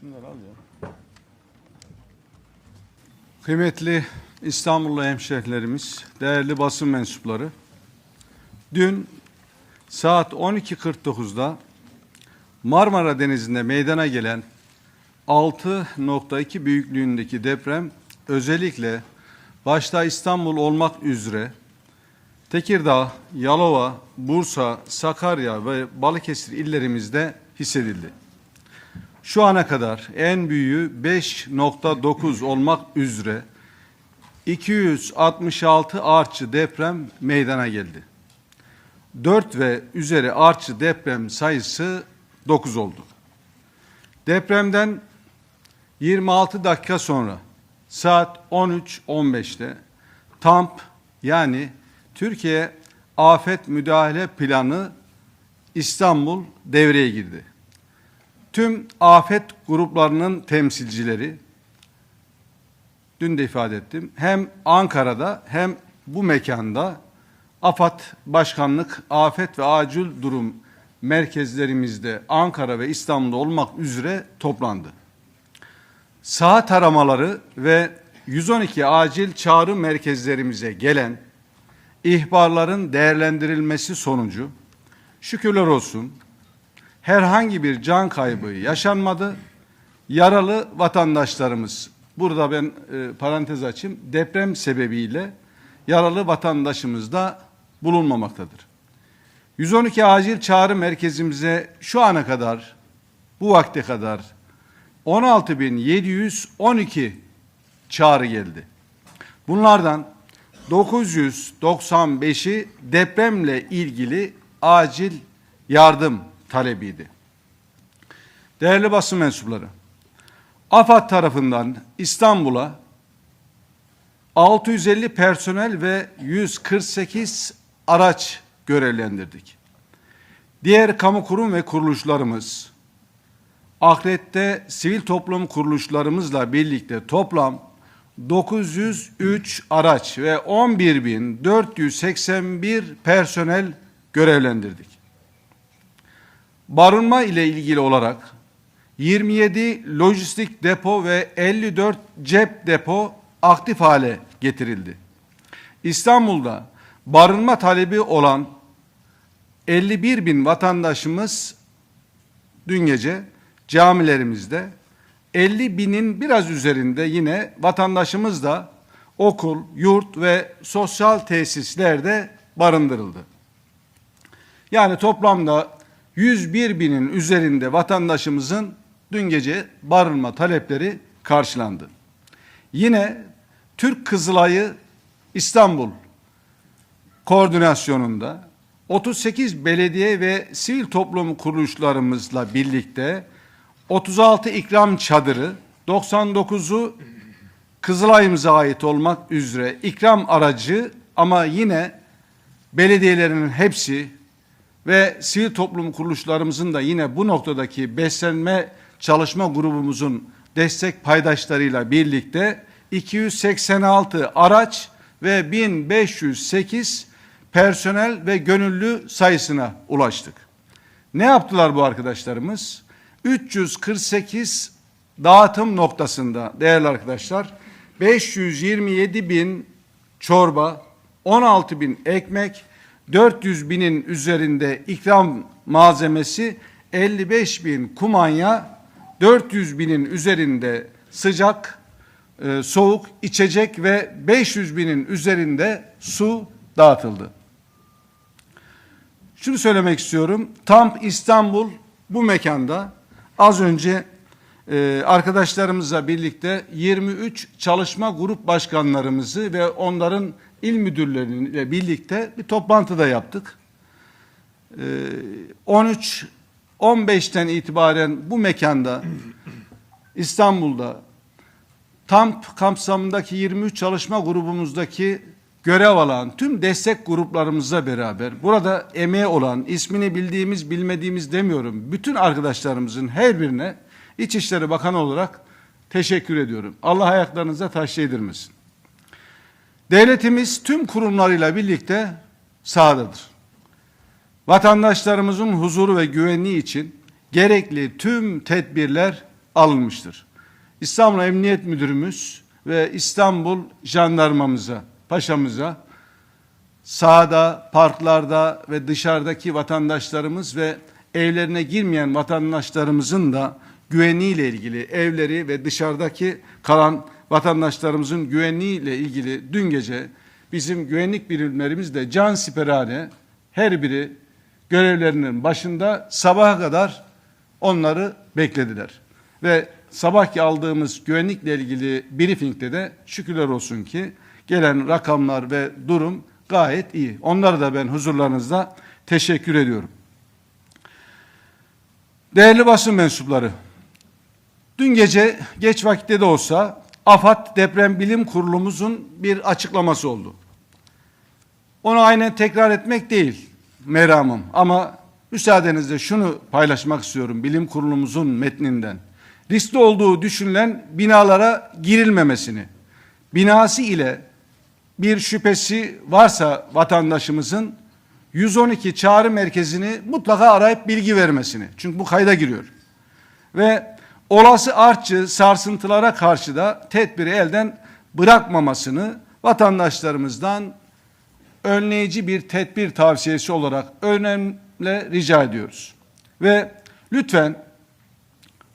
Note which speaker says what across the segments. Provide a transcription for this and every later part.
Speaker 1: Şunları al ya. Kıymetli İstanbullu hemşehrilerimiz, değerli basın mensupları. Dün saat 12.49'da Marmara Denizi'nde meydana gelen 6.2 büyüklüğündeki deprem özellikle başta İstanbul olmak üzere Tekirdağ, Yalova, Bursa, Sakarya ve Balıkesir illerimizde hissedildi. Şu ana kadar en büyüğü 5.9 olmak üzere 266 artçı deprem meydana geldi. 4 ve üzeri artçı deprem sayısı 9 oldu. Depremden 26 dakika sonra saat 13.15'te TAMP yani Türkiye Afet Müdahale Planı İstanbul devreye girdi. Tüm afet gruplarının temsilcileri dün de ifade ettim. Hem Ankara'da hem bu mekanda AFAD Başkanlık Afet ve Acil Durum merkezlerimizde Ankara ve İstanbul'da olmak üzere toplandı. Saha taramaları ve 112 acil çağrı merkezlerimize gelen ihbarların değerlendirilmesi sonucu şükürler olsun herhangi bir can kaybı yaşanmadı. Yaralı vatandaşlarımız, burada ben e, parantez açayım, deprem sebebiyle yaralı vatandaşımız da bulunmamaktadır. 112 acil çağrı merkezimize şu ana kadar, bu vakte kadar 16.712 çağrı geldi. Bunlardan 995'i depremle ilgili acil yardım talebiydi. Değerli basın mensupları, AFAD tarafından İstanbul'a 650 personel ve 148 araç görevlendirdik. Diğer kamu kurum ve kuruluşlarımız, Akret'te sivil toplum kuruluşlarımızla birlikte toplam 903 araç ve 11.481 personel görevlendirdik. Barınma ile ilgili olarak 27 lojistik depo ve 54 cep depo aktif hale getirildi. İstanbul'da barınma talebi olan 51 bin vatandaşımız dün gece camilerimizde 50 binin biraz üzerinde yine vatandaşımız da okul, yurt ve sosyal tesislerde barındırıldı. Yani toplamda 101 binin üzerinde vatandaşımızın dün gece barınma talepleri karşılandı. Yine Türk Kızılay'ı İstanbul koordinasyonunda 38 belediye ve sivil toplum kuruluşlarımızla birlikte 36 ikram çadırı, 99'u Kızılay'ımıza ait olmak üzere ikram aracı ama yine belediyelerin hepsi ve sivil toplum kuruluşlarımızın da yine bu noktadaki beslenme çalışma grubumuzun destek paydaşlarıyla birlikte 286 araç ve 1508 personel ve gönüllü sayısına ulaştık. Ne yaptılar bu arkadaşlarımız? 348 dağıtım noktasında değerli arkadaşlar 527 bin çorba, 16 bin ekmek, 400 binin üzerinde ikram malzemesi, 55 bin kumanya, 400 binin üzerinde sıcak, e, soğuk içecek ve 500 binin üzerinde su dağıtıldı. Şunu söylemek istiyorum. Tam İstanbul bu mekanda az önce e, arkadaşlarımızla birlikte 23 çalışma grup başkanlarımızı ve onların il müdürleriyle birlikte bir toplantı da yaptık. E, 13 15'ten itibaren bu mekanda İstanbul'da TAMP kapsamındaki 23 çalışma grubumuzdaki görev alan tüm destek gruplarımızla beraber burada emeği olan ismini bildiğimiz bilmediğimiz demiyorum. Bütün arkadaşlarımızın her birine İçişleri Bakanı olarak teşekkür ediyorum. Allah ayaklarınıza taş değdirmesin. Devletimiz tüm kurumlarıyla birlikte sahadadır. vatandaşlarımızın huzuru ve güvenliği için gerekli tüm tedbirler alınmıştır. İstanbul Emniyet Müdürümüz ve İstanbul Jandarmamıza, paşamıza sahada, parklarda ve dışarıdaki vatandaşlarımız ve evlerine girmeyen vatandaşlarımızın da güvenliğiyle ilgili evleri ve dışarıdaki kalan vatandaşlarımızın güvenliğiyle ilgili dün gece bizim güvenlik birimlerimiz de can siperhane her biri görevlerinin başında sabaha kadar onları beklediler. Ve sabahki aldığımız güvenlikle ilgili briefingde de şükürler olsun ki gelen rakamlar ve durum gayet iyi. Onları da ben huzurlarınızda teşekkür ediyorum. Değerli basın mensupları, dün gece geç vakitte de olsa AFAD Deprem Bilim Kurulumuzun bir açıklaması oldu. Onu aynen tekrar etmek değil meramım ama müsaadenizle şunu paylaşmak istiyorum bilim kurulumuzun metninden. Riskli olduğu düşünülen binalara girilmemesini, binası ile bir şüphesi varsa vatandaşımızın 112 çağrı merkezini mutlaka arayıp bilgi vermesini. Çünkü bu kayda giriyor. Ve olası artçı sarsıntılara karşı da tedbiri elden bırakmamasını vatandaşlarımızdan önleyici bir tedbir tavsiyesi olarak önemli rica ediyoruz. Ve lütfen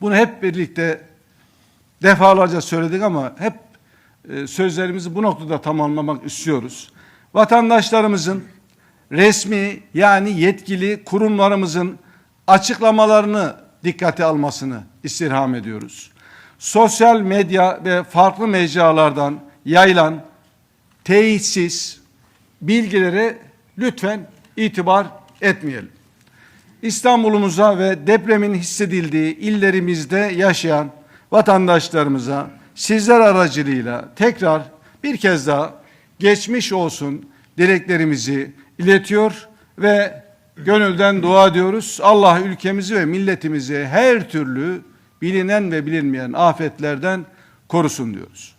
Speaker 1: bunu hep birlikte defalarca söyledik ama hep sözlerimizi bu noktada tamamlamak istiyoruz. Vatandaşlarımızın resmi yani yetkili kurumlarımızın açıklamalarını dikkate almasını istirham ediyoruz. Sosyal medya ve farklı mecralardan yayılan teyitsiz bilgilere lütfen itibar etmeyelim. İstanbul'umuza ve depremin hissedildiği illerimizde yaşayan vatandaşlarımıza sizler aracılığıyla tekrar bir kez daha geçmiş olsun dileklerimizi iletiyor ve gönülden dua ediyoruz. Allah ülkemizi ve milletimizi her türlü bilinen ve bilinmeyen afetlerden korusun diyoruz.